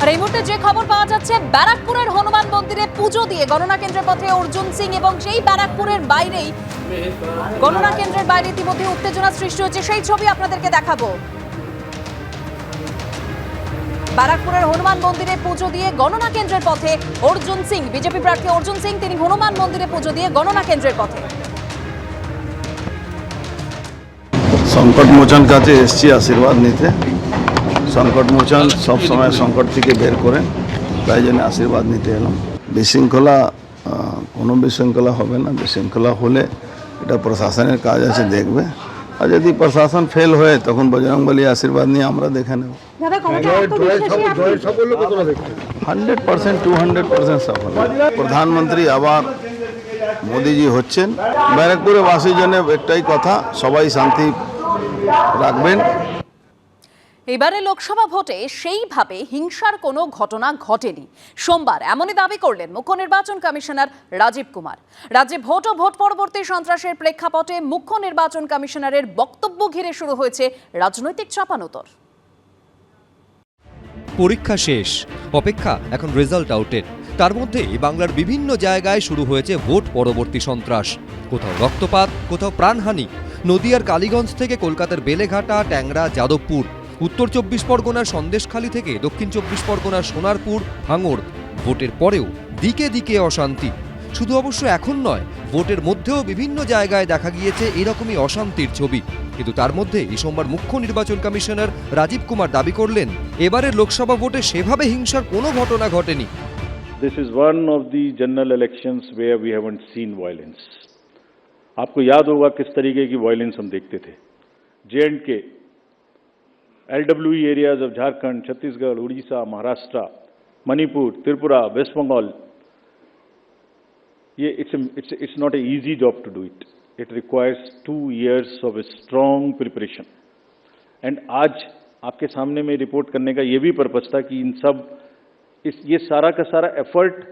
আর এই মুহূর্তে যে খবর পাওয়া যাচ্ছে, ব্যারাকপুরের হনুমান মন্দিরে পুজো দিয়ে গণনা কেন্দ্রের পথে অর্জুন সিং এবং সেই ব্যারাকপুরের বাইরেই গণনা কেন্দ্রের বাইরে ইতিমধ্যে উত্তেজনা সৃষ্টি হচ্ছে সেই ছবি আপনাদেরকে দেখাবো। ব্যারাকপুরের হনুমান মন্দিরে পুজো দিয়ে গণনা কেন্দ্রের পথে অর্জুন সিং, বিজেপি প্রার্থী অর্জুন সিং, তিনি হনুমান মন্দিরে পুজো দিয়ে গণনা কেন্দ্রের পথে। সংকট মোচন কাছে এসছি আশীর্বাদ নিতে। সংকট মোচন সব সময় সংকট থেকে বের করেন তাই জন্য আশীর্বাদ নিতে এলাম। বিশৃঙ্খলা কোনো বিশৃঙ্খলা হবে না। বিশৃঙ্খলা হলে এটা প্রশাসনের কাজ আছে দেখবে। আর যদি প্রশাসন ফেল হয়ে তখন বজরংবলী আশীর্বাদ নিয়ে আমরা দেখে নেব। Hundred percent to hundred percent সফল প্রধানমন্ত্রী আবার মোদিজি হচ্ছেন। ব্যারাকপুরে বাসীর জন্য একটাই কথা সবাই শান্তি রাখবেন। এবারে লোকসভা ভোটে সেইভাবে হিংসার কোনো ঘটনা ঘটেনি। সোমবার এমনই দাবি করলেন মুখ্য নির্বাচন কমিশনার রাজীব কুমার। রাজ্যে ভোট ও ভোট পরবর্তী সন্ত্রাসের প্রেক্ষাপটে মুখ্য নির্বাচন কমিশনারের বক্তব্য ঘিরে শুরু হয়েছে রাজনৈতিক চাপানোতর। পরীক্ষা শেষ। অপেক্ষা, এখন রেজাল্ট আউটের তার মধ্যেই বাংলার বিভিন্ন জায়গায় শুরু হয়েছে ভোট পরবর্তী সন্ত্রাস। কোথাও রক্তপাত, কোথাও প্রাণহানি। নদিয়ার কালীগঞ্জ থেকে কলকাতার বেলেঘাটা, ট্যাংরা, যাদবপুর। উত্তর চব্বিশ পরগনার সন্দেশখালী থেকে দক্ষিণ চব্বিশ পরগনার সোনারপুর ভাঙড় ভোটের পরেও দিকে দিকে অশান্তি শুধু অবশ্য এখন নয় ভোটের মধ্যেও বিভিন্ন জায়গায় দেখা গিয়েছে এরকমই অশান্তির ছবি কিন্তু তার মধ্যে এই সোমবার মুখ্য নির্বাচন কমিশনার রাজীব কুমার দাবি করলেন এবারের লোকসভা ভোটে সেভাবে হিংসার কোনো ঘটনা ঘটেনি This is one of the general elections where we haven't seen violence. आपको याद होगा किस तरीके की वायलेंस हम देखते थे जे एंड के LWE areas of Jharkhand, Chhattisgarh, Odisha, Maharashtra, Manipur, Tripura, West Bengal. Yeah, it's, a, it's, a, it's not an easy job to do it. It requires two years of a strong preparation. And आज आपके सामने में report करने का ये भी purpose था कि इन सब इस ये सारा का सारा एफर्ट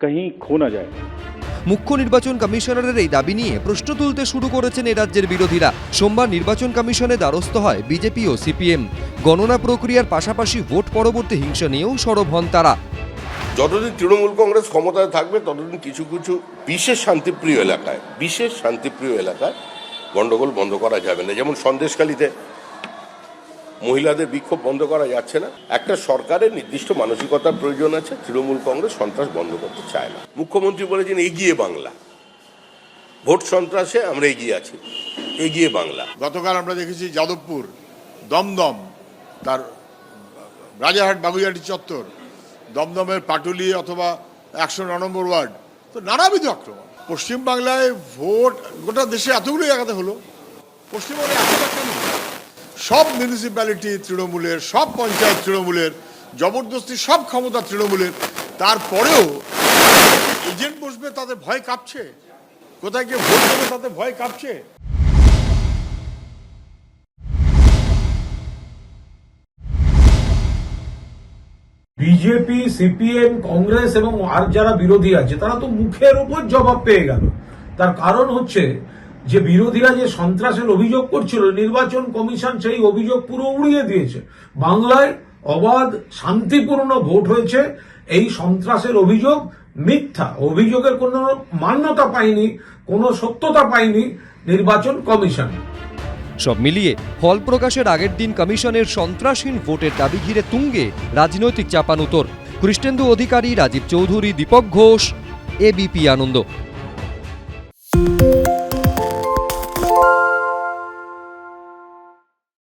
कहीं खो ना जाए মুখ্য নির্বাচন কমিশনারের এই দাবি নিয়ে প্রশ্ন তুলতে শুরু করেছেন এ রাজ্যের বিরোধীরা। সোমবার নির্বাচন কমিশনে দ্বারস্থ হয় বিজেপি ও সিপিএম। গণনা প্রক্রিয়ার পাশাপাশি ভোট পরবর্তী হিংসা নিয়েও সরব হন তারা। যতদিন তৃণমূল কংগ্রেস ক্ষমতায় থাকবে, ততদিন কিছু কিছু বিশেষ শান্তিপ্রিয় এলাকায়, বিশেষ শান্তিপ্রিয় এলাকায় গণ্ডগোল বন্ধ করা যাবে না। যেমন সন্দেশখালীতে মহিলাদের বিক্ষোভ বন্ধ করা যাচ্ছে না। একটা সরকারের নির্দিষ্ট মানসিকতার প্রয়োজন আছে, তৃণমূল কংগ্রেস সন্ত্রাস বন্ধ করতে চায় না। মুখ্যমন্ত্রী বলেছেন, এগিয়ে বাংলা। ভোট সন্ত্রাসে আমরা এগিয়ে আছি। এগিয়ে বাংলা। গতকাল আমরা দেখেছি যাদবপুর দমদম, তার রাজারহাট বাগুইহাটি চত্বর, দমদমের পাটুলি অথবা একশো ন নম্বর ওয়ার্ড, তো নানাবিধ আক্রমণ। পশ্চিমবাংলায় ভোট গোটা দেশে এতগুলো জায়গাতে হলো। পশ্চিমবঙ্গে এত একটা নেই। সব মিউনিসিপ্যালিটি তৃণমূলের, সব পঞ্চায়েত তৃণমূলের, জবরদস্তি সব ক্ষমতা তৃণমূলের, তারপরেও এজেন্ট বসবে, তাদের ভয় কাঁপছে? কোথায় গিয়ে ভোট দেবে, তাদের ভয় কাঁপছে? বিজেপি, সিপিএম, কংগ্রেস এবং আর যারা বিরোধী আছে, তারা তো মুখের উপর জবাব পেয়ে গেল। তার কারণ হচ্ছে যে বিরোধীরা যে সন্ত্রাসের অভিযোগ করছিল, নির্বাচন কমিশন সেই অভিযোগ পুরো উড়িয়ে দিয়েছে। বাংলায় অবাধ, শান্তিপূর্ণ ভোট হয়েছে। এই সন্ত্রাসের অভিযোগ মিথ্যা। অভিযোগের কোনো মান্যতা পায়নি, কোনো সত্যতা পায়নি নির্বাচন কমিশন। সব মিলিয়ে ফল প্রকাশের আগের দিন কমিশনের সন্ত্রাসহীন ভোটের দাবি ঘিরে তুঙ্গে রাজনৈতিক চাপানুতর। কৃষ্ণেন্দু অধিকারী, রাজীব চৌধুরী, দীপক ঘোষ এবিপি আনন্দ।